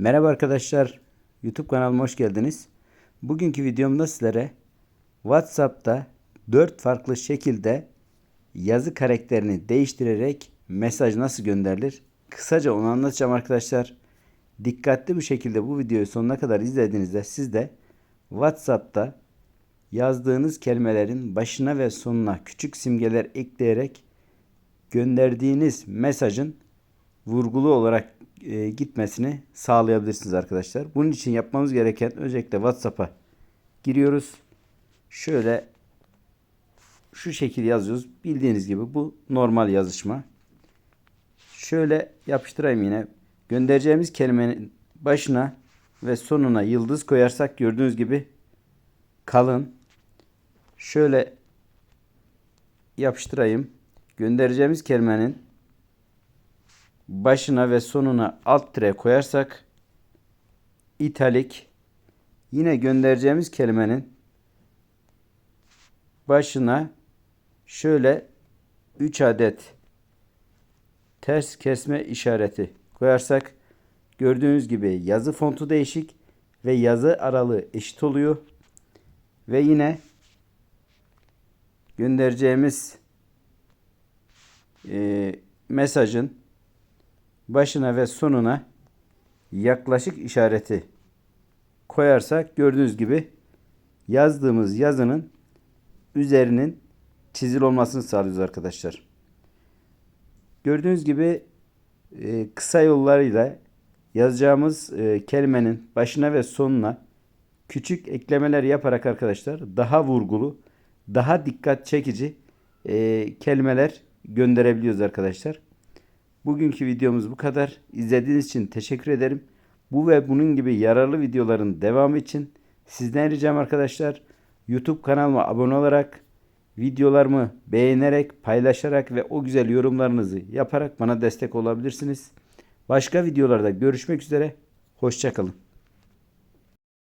Merhaba arkadaşlar. YouTube kanalıma hoş geldiniz. Bugünkü videomda sizlere WhatsApp'ta 4 farklı şekilde yazı karakterini değiştirerek mesaj nasıl gönderilir? Kısaca onu anlatacağım arkadaşlar. Dikkatli bir şekilde bu videoyu sonuna kadar izlediğinizde siz de WhatsApp'ta yazdığınız kelimelerin başına ve sonuna küçük simgeler ekleyerek gönderdiğiniz mesajın vurgulu olarak e, gitmesini sağlayabilirsiniz arkadaşlar. Bunun için yapmamız gereken öncelikle WhatsApp'a giriyoruz. Şöyle şu şekil yazıyoruz. Bildiğiniz gibi bu normal yazışma. Şöyle yapıştırayım yine. Göndereceğimiz kelimenin başına ve sonuna yıldız koyarsak gördüğünüz gibi kalın. Şöyle yapıştırayım. Göndereceğimiz kelimenin başına ve sonuna alt tire koyarsak italik yine göndereceğimiz kelimenin başına şöyle 3 adet ters kesme işareti koyarsak gördüğünüz gibi yazı fontu değişik ve yazı aralığı eşit oluyor. Ve yine göndereceğimiz e, mesajın başına ve sonuna yaklaşık işareti koyarsak gördüğünüz gibi yazdığımız yazının üzerinin çizil olmasını sağlıyoruz arkadaşlar. Gördüğünüz gibi e, kısa yollarıyla yazacağımız e, kelimenin başına ve sonuna küçük eklemeler yaparak arkadaşlar daha vurgulu, daha dikkat çekici e, kelimeler gönderebiliyoruz arkadaşlar. Bugünkü videomuz bu kadar. İzlediğiniz için teşekkür ederim. Bu ve bunun gibi yararlı videoların devamı için sizden ricam arkadaşlar YouTube kanalıma abone olarak videolarımı beğenerek, paylaşarak ve o güzel yorumlarınızı yaparak bana destek olabilirsiniz. Başka videolarda görüşmek üzere. Hoşçakalın.